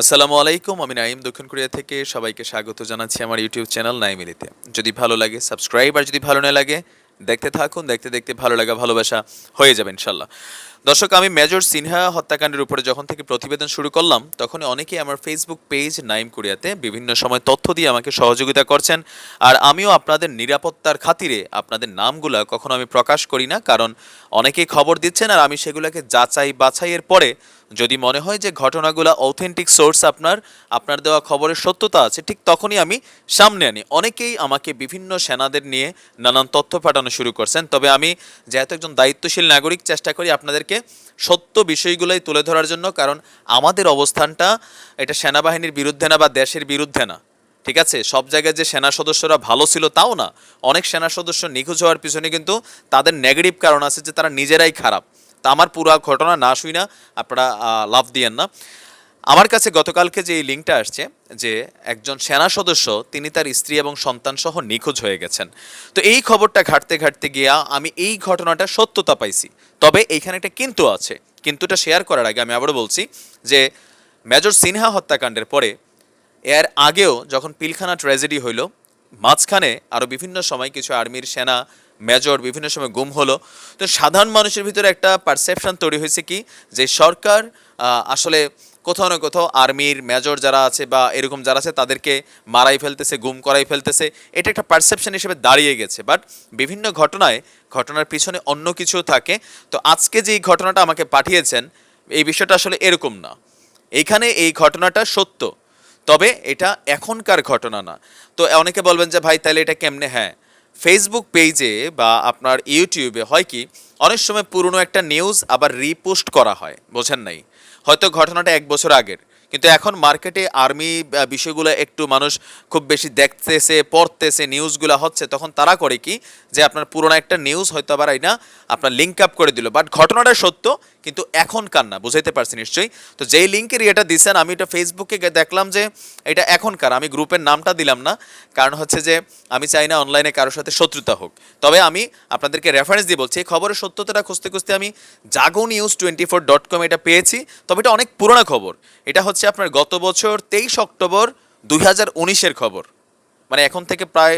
আসসালামু আলাইকুম, আমি নাইম দক্ষিণ কোরিয়া থেকে সবাইকে স্বাগত জানাচ্ছি আমার ইউটিউব চ্যানেল নাইমিলিতে যদি ভালো লাগে, সাবস্ক্রাইব, আর যদি ভালো না লাগে, দেখতে থাকুন, দেখতে দেখতে ভালো লাগা, ভালোবাসা হয়ে যাবে ইনশাল্লাহ। দর্শক, আমি মেজর সিনহা হত্যাকাণ্ডের উপরে যখন থেকে প্রতিবেদন শুরু করলাম তখন অনেকেই আমার ফেসবুক পেজ নাইম কোরিয়াতে বিভিন্ন সময় তথ্য দিয়ে আমাকে সহযোগিতা করছেন। আর আমিও আপনাদের নিরাপত্তার খাতিরে আপনাদের নামগুলো কখনো আমি প্রকাশ করি না, কারণ অনেকেই খবর দিচ্ছেন আর আমি সেগুলোকে যাচাই বাছাইয়ের পরে যদি মনে হয় যে ঘটনাগুলো অথেন্টিক সোর্স আপনার আপনার দেওয়া খবরের সত্যতা আছে, ঠিক তখনই আমি সামনে আনি। অনেকেই আমাকে বিভিন্ন সেনাদের নিয়ে নানান তথ্য পাঠানো শুরু করছেন। তবে আমি যেহেতু একজন দায়িত্বশীল নাগরিক, চেষ্টা করি আপনাদেরকে সত্য বিষয়গুলোই তুলে ধরার জন্য, কারণ আমাদের অবস্থানটা এটা সেনাবাহিনীর বিরুদ্ধে না বা দেশের বিরুদ্ধে না। ঠিক আছে? সব জায়গায় যে সেনা সদস্যরা ভালো ছিল তাও না। অনেক সেনা সদস্য নিখোঁজ হওয়ার পিছনে কিন্তু তাদের নেগেটিভ কারণ আছে যে তারা নিজেরাই খারাপ। তা আমার পুরো ঘটনা না শুই না, আপনারা লাভ দিয়েন না। আমার কাছে গতকালকে যে এই লিঙ্কটা আসছে, যে একজন সেনা সদস্য, তিনি তার স্ত্রী এবং সন্তান সহ নিখোঁজ হয়ে গেছেন। তো এই খবরটা ঘাটতে ঘাটতে গিয়া আমি এই ঘটনাটা সত্যতা পাইছি। তবে এইখানে একটা কিন্তু আছে। কিন্তুটা শেয়ার করার আগে আমি আবারও বলছি যে, মেজর সিনহা হত্যাকাণ্ডের পরে, এর আগেও যখন পিলখানা ট্র্যাজেডি হইল, মাঝখানে আরও বিভিন্ন সময় কিছু আর্মির সেনা, মেজর বিভিন্ন সময় গুম হলো। তো সাধারণ মানুষের ভিতরে একটা পারসেপশন তৈরি হয়েছে কি? যে সরকার আসলে কোথাও না কোথাও আর্মির মেজর যারা আছে বা এরকম যারা আছে, তাদেরকে মারাই ফেলতেছে, গুম করাই ফেলতেছে। এটা একটা পারসেপশন হিসেবে দাঁড়িয়ে গেছে। বাট বিভিন্ন ঘটনায়, ঘটনার পিছনে অন্য কিছু থাকে। তো আজকে যে ঘটনাটা আমাকে পাঠিয়েছেন, এই বিষয়টা আসলে এরকম না। এইখানে এই ঘটনাটা সত্য। তবে এটা এখনকার ঘটনা না। তো অনেকে বলবেন যে, ভাই, তাহলে এটা কেমনে? হ্যাঁ ফেসবুক পেজে বা আপনার ইউটিউবে হয় কি, অনেক সময় পুরনো একটা নিউজ আবার রিপোস্ট করা হয়। বোঝেন নাই? হয়তো ঘটনাটা এক বছর আগের। কিন্তু এখন মার্কেটে আর্মি বিষয়গুলো একটু মানুষ খুব বেশি দেখতেছে, পড়তেছে নিউজগুলো হচ্ছে, তখন তারা করে কি যে আপনার পুরোনো একটা নিউজ হয়তো আবার না আপনার লিঙ্ক আপ করে দিল। বাট ঘটনাটা সত্য কিন্তু এখনকার না, বুঝাইতে পারছি নিশ্চয়ই? তো যেই লিঙ্কের এটা দিচ্ছেন আমি এটা ফেসবুকে দেখলাম যে এটা এখনকার আমি গ্রুপের নামটা দিলাম না, কারণ হচ্ছে যে আমি চাই না অনলাইনে কারোর সাথে শত্রুতা হোক। তবে আমি আপনাদেরকে রেফারেন্স দিয়ে বলছি, এই খবরের সত্যতাটা খুঁজতে খুঁজতে আমি Jago news twenty four dot com এটা পেয়েছি, তবে এটা অনেক পুরোনো খবর। এটা হচ্ছে আপনার গত বছর তেইশ অক্টোবর দুই হাজার উনিশের খবর। মানে এখন থেকে প্রায়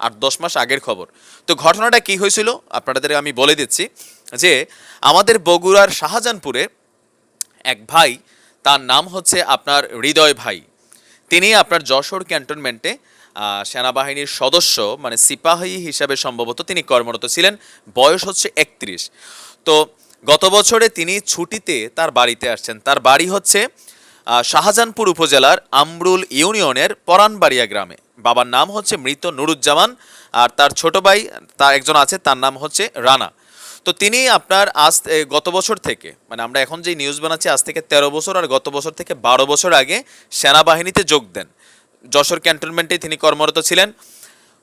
আট দশ মাস আগের খবর। তো ঘটনাটা কি হয়েছিল আপনাদের আমি বলে দিচ্ছি। যে আমাদের বগুড়ার শাহজাহানপুরে এক ভাই, তার নাম হচ্ছে আপনার হৃদয় ভাই। তিনি আপনার যশোর ক্যান্টনমেন্টে সেনাবাহিনীর সদস্য মানে সিপাহী হিসাবে সম্ভবত তিনি কর্মরত ছিলেন। বয়স হচ্ছে একত্রিশ। তো গত বছরে তিনি ছুটিতে তার বাড়িতে আসছেন। তার বাড়ি হচ্ছে শাহজাহানপুর উপজেলার আমরুল ইউনিয়নের পরানবাড়িয়া গ্রামে। বাবার নাম হচ্ছে মৃত নুরুজ্জামান, আর তার ছোট ভাই, তার একজন আছে, তার নাম হচ্ছে রানা। তো তিনি আপনার আজ গত বছর থেকে মানে আমরা এখন যে নিউজ বানাচ্ছি, আজ থেকে তেরো বছর আর গত বছর থেকে বারো বছর আগে সেনাবাহিনীতে যোগ দেন। যশোর ক্যান্টনমেন্টে তিনি কর্মরত ছিলেন।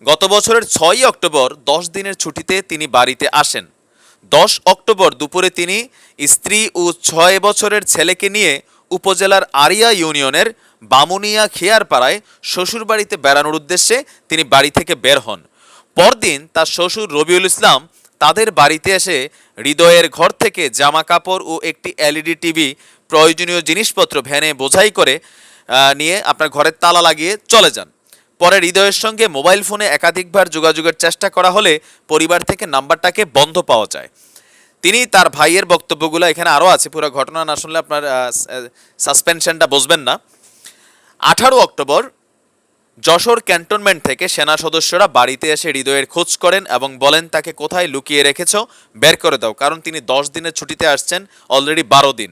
গত বছরের ছয়ই অক্টোবর, দশ দিনের ছুটিতে তিনি বাড়িতে আসেন। দশ অক্টোবর দুপুরে তিনি স্ত্রী ও ছয় বছরের ছেলেকে নিয়ে উপজেলার আরিয়া ইউনিয়নের বামুনিয়া খেয়ারপাড়ায় শ্বশুরবাড়িতে বেড়ানোর উদ্দেশ্যে তিনি বাড়ি থেকে বের হন। পরদিন তার শ্বশুর রবিউল ইসলাম তাদের বাড়িতে এসে হৃদয়ের ঘর থেকে জামা কাপড় ও একটি এলইডি টিভি প্রয়োজনীয় জিনিসপত্র ভ্যানে বোঝাই করে নিয়ে আপনার ঘরের তালা লাগিয়ে চলে যান। পরে হৃদয়ের সঙ্গে মোবাইল ফোনে একাধিকবার যোগাযোগের চেষ্টা করা হলে পরিবার থেকে নাম্বারটাকে বন্ধ পাওয়া যায়। তিনি তার ভাইয়ের বক্তব্যগুলো এখানে আরও আছে, পুরো ঘটনা না শুনলে আপনার সাসপেনশনটা বুঝবেন না। আঠারো অক্টোবর যশোর ক্যান্টনমেন্ট থেকে সেনা সদস্যরা বাড়িতে এসে হৃদয়ের খোঁজ করেন এবং বলেন তাকে কোথায় লুকিয়ে রেখেছ? বের করে দাও। কারণ তিনি দশ দিনের ছুটিতে আসছেন অলরেডি বারো দিন।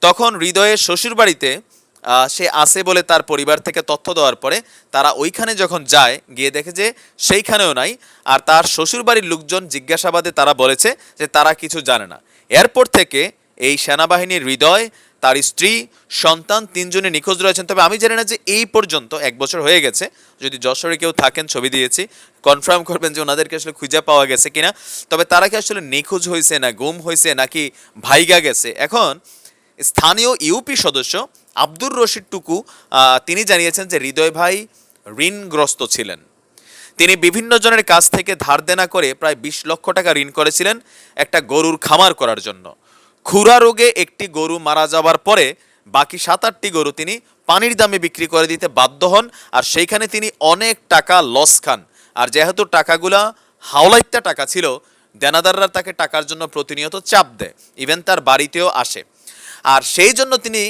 তখন হৃদয়ের শ্বশুরবাড়িতে আহ, সে আসে বলে তার পরিবার থেকে তথ্য দেওয়ার পরে তারা ওইখানে যখন যায় গিয়ে দেখে যে সেইখানেও নাই। আর তার শ্বশুরবাড়ির লোকজন জিজ্ঞাসাবাদে তারা বলেছে যে তারা কিছু জানে না। এরপর থেকে এই সেনাবাহিনীর হৃদয়, তার স্ত্রী, সন্তান তিনজনে নিখোঁজ রয়েছেন। তবে আমি জানি না যে এই পর্যন্ত, এক বছর হয়ে গেছে, যদি যশোরে কেউ থাকেন, ছবি দিয়েছি। কনফার্ম করবেন যে ওনাদেরকে আসলে খুঁজে পাওয়া গেছে কিনা। তবে তারা কি আসলে নিখোঁজ হয়েছে না গুম হয়েছে, নাকি ভাইগা গেছে? এখন, স্থানীয় ইউপি সদস্য আব্দুর রশিদ টুকু তিনি জানিয়েছেন যে হৃদয় ভাই ঋণগ্রস্ত ছিলেন। তিনি বিভিন্ন জনের কাছ থেকে ধার দেনা করে প্রায় বিশ লক্ষ টাকা ঋণ করেছিলেন একটা গরুর খামার করার জন্য। খুরা রোগে একটি গরু মারা যাওয়ার পরে বাকি সাত আটটি গরু তিনি পানির দামে বিক্রি করে দিতে বাধ্য হন, আর সেইখানে তিনি অনেক টাকা লস খান। আর যেহেতু টাকাগুলা হাওলাইত্যা টাকা ছিল, দেনাদাররা তাকে টাকার জন্য প্রতিনিয়ত চাপ দেয়, ইভেন তার বাড়িতেও আসে। আর সেই জন্য তিনি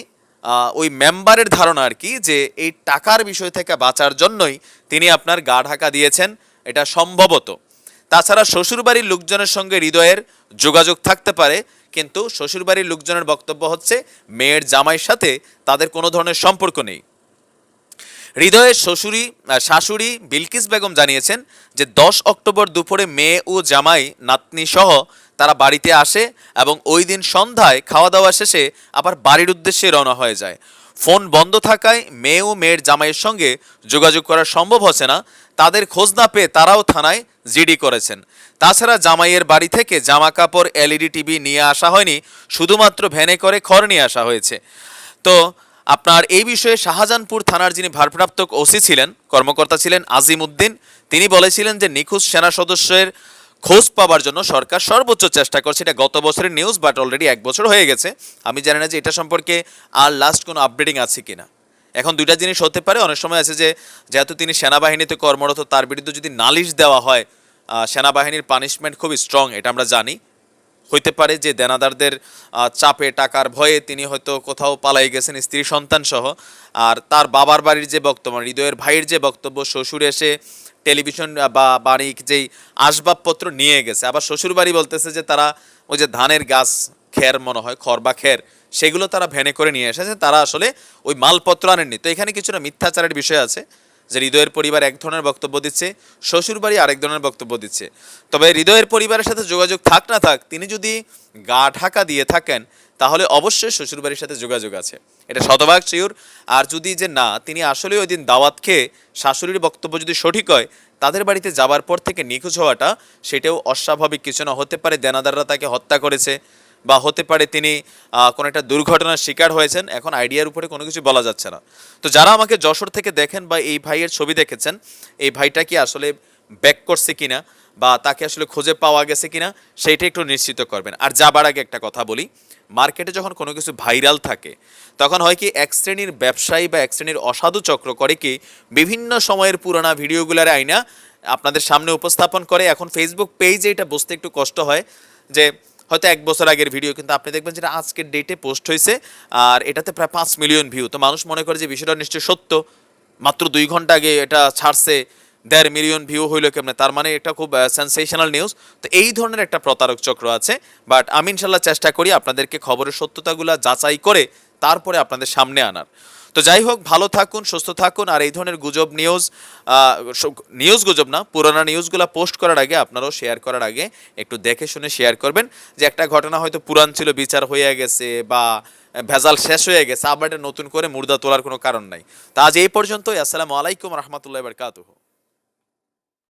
ওই মেম্বারের ধারণা আর কি যে এই টাকার বিষয় থেকে বাঁচার জন্যই তিনি আপনার গা ঢাকা দিয়েছেন, এটা সম্ভবত। তাছাড়া শ্বশুরবাড়ির লোকজনের সঙ্গে হৃদয়ের যোগাযোগ থাকতে পারে কিন্তু শ্বশুরবাড়ির লোকজনের বক্তব্য হচ্ছে, মেয়ের জামাইয়ের সাথে তাদের কোনো ধরনের সম্পর্ক নেই। হৃদয়ের শ্বশুরি শাশুড়ি বিলকিস বেগম জানিয়েছেন যে, দশ অক্টোবর দুপুরে মেয়ে ও জামাই নাতনি সহ তারা বাড়িতে আসে এবং ওই দিন সন্ধ্যায় খাওয়া দাওয়া শেষে আবার বাড়ির উদ্দেশ্যে রওনা হয়ে যায়। ফোন বন্ধ থাকায় মেয়ে ও মেয়ের জামাইয়ের সঙ্গে যোগাযোগ করা সম্ভব হচ্ছে না। তাদের খোঁজ না পেয়ে তারাও থানায় জিডি করেছেন। তাছাড়া জামাইয়ের বাড়ি থেকে জামা কাপড় এলইডি, টিভি নিয়ে আসা হয়নি, শুধুমাত্র ভ্যানে করে খড় নিয়ে আসা হয়েছে। তো আপনার এই বিষয়ে শাহজাহানপুর থানার যিনি ভারপ্রাপ্ত ওসি ছিলেন, কর্মকর্তা ছিলেন আজিম উদ্দিন, তিনি বলেছিলেন যে নিখোঁজ সেনা সদস্যের খোঁজ পাওয়ার জন্য সরকার সর্বোচ্চ চেষ্টা করছে। এটা গত বছরের নিউজ বাট অলরেডি এক বছর হয়ে গেছে। আমি জানি না যে এটা সম্পর্কে আর লাস্ট কোনো আপডেটিং আছে কিনা। এখন দুইটা জিনিস হতে পারে। অনেক সময় আছে যে, যেহেতু তিনি সেনাবাহিনীতে কর্মরত, তার বিরুদ্ধে যদি নালিশ দেওয়া হয় সেনাবাহিনীর পানিশমেন্ট খুবই স্ট্রং এটা আমরা জানি। হইতে পারে যে, দেনাদারদের চাপে, টাকার ভয়ে তিনি হয়তো কোথাও পালাই গেছেন স্ত্রী সন্তান সহ আর তার বাবার বাড়ির যে বক্তব্য, হৃদয়ের ভাইয়ের যে বক্তব্য, শ্বশুর এসে টেলিভিশন বা বাড়ির যেই আসবাবপত্র নিয়ে গেছে। আবার শ্বশুরবাড়ি বলতেছে যে তারা ওই যে ধানের গাছ, খের মনে হয়, খড় বা খের, সেগুলো তারা ভ্যানে করে নিয়ে এসেছে। তারা আসলে ওই মালপত্র আনেননি। তো এখানে কিছুটা মিথ্যাচারের বিষয় আছে, যে হৃদয়ের পরিবার এক ধরনের বক্তব্য দিচ্ছে, শ্বশুরবাড়ি আরেক ধরনের বক্তব্য দিচ্ছে। তবে হৃদয়ের পরিবারের সাথে যোগাযোগ থাক না থাক, তিনি যদি গা ঢাকা দিয়ে থাকেন তাহলে অবশ্যই শ্বশুরবাড়ির সাথে যোগাযোগ আছে। এটা শতভাগ শিওর আর যদি যে না, তিনি আসলে ওই দিন দাওয়াত খেয়ে শাশুড়ির বক্তব্য যদি সঠিক হয়, তাদের বাড়িতে যাবার পর থেকে নিখোঁজ হওয়াটা সেটাও অস্বাভাবিক কিছু না। হতে পারে দেনাদাররা তাকে হত্যা করেছে বা হতে পারে তিনি কোনো একটা দুর্ঘটনার শিকার হয়েছেন। এখন আইডিয়ার উপরে কোনো কিছু বলা যাচ্ছে না। তো যারা আমাকে যশোর থেকে দেখেন বা এই ভাইয়ের ছবি দেখেছেন, এই ভাইটা কি আসলে ব্যাক করছে কিনা বা তাকে আসলে খুঁজে পাওয়া গেছে কিনা সেইটা একটু নিশ্চিত করবেন। আর যাবার আগে একটা কথা বলি মার্কেটে যখন কোনো কিছু ভাইরাল থাকে, তখন হয় কি এক শ্রেণির ব্যবসায়ী বা এক শ্রেণির অসাধু চক্র করে কি বিভিন্ন সময়ের পুরোনো ভিডিওগুলার আইনা আপনাদের সামনে উপস্থাপন করে। এখন ফেসবুক পেজে এটা বুঝতে একটু কষ্ট হয় যে হয়তো এক বছর আগের ভিডিও, কিন্তু আপনি দেখবেন যেটা আজকের ডেটে পোস্ট হয়েছে আর এটাতে প্রায় পাঁচ মিলিয়ন ভিউ তো মানুষ মনে করে যে বিষয়টা নিশ্চয়ই সত্য। মাত্র দুই ঘণ্টা আগে এটা ছাড়ছে। দেড় মিলিয়ন ভিউ হইল কেমনে? তার মানে এটা খুব সেন্সেশনাল নিউজ তো এই ধরনের একটা প্রতারক চক্র আছে। বাট আমি ইনশাল্লাহ চেষ্টা করি আপনাদেরকে খবরের সত্যতাগুলা যাচাই করে তারপরে আপনাদের সামনে আনার। তো যাই হোক, ভালো থাকুন, সুস্থ থাকুন। আর এই ধরনের গুজব নিউজ নিউজ গুজব না, পুরোনো নিউজগুলো পোস্ট করার আগে আপনারাও শেয়ার করার আগে একটু দেখে শুনে শেয়ার করবেন। যে একটা ঘটনা হয়তো পুরান ছিল, বিচার হয়ে গেছে বা ভেজাল শেষ হয়ে গেছে, আবার নতুন করে মুর্দা তোলার কোনো কারণ নাই। তা আজ এই পর্যন্তই। আসসালামু আলাইকুম রহমতুল্লাহ বারকাতুহ।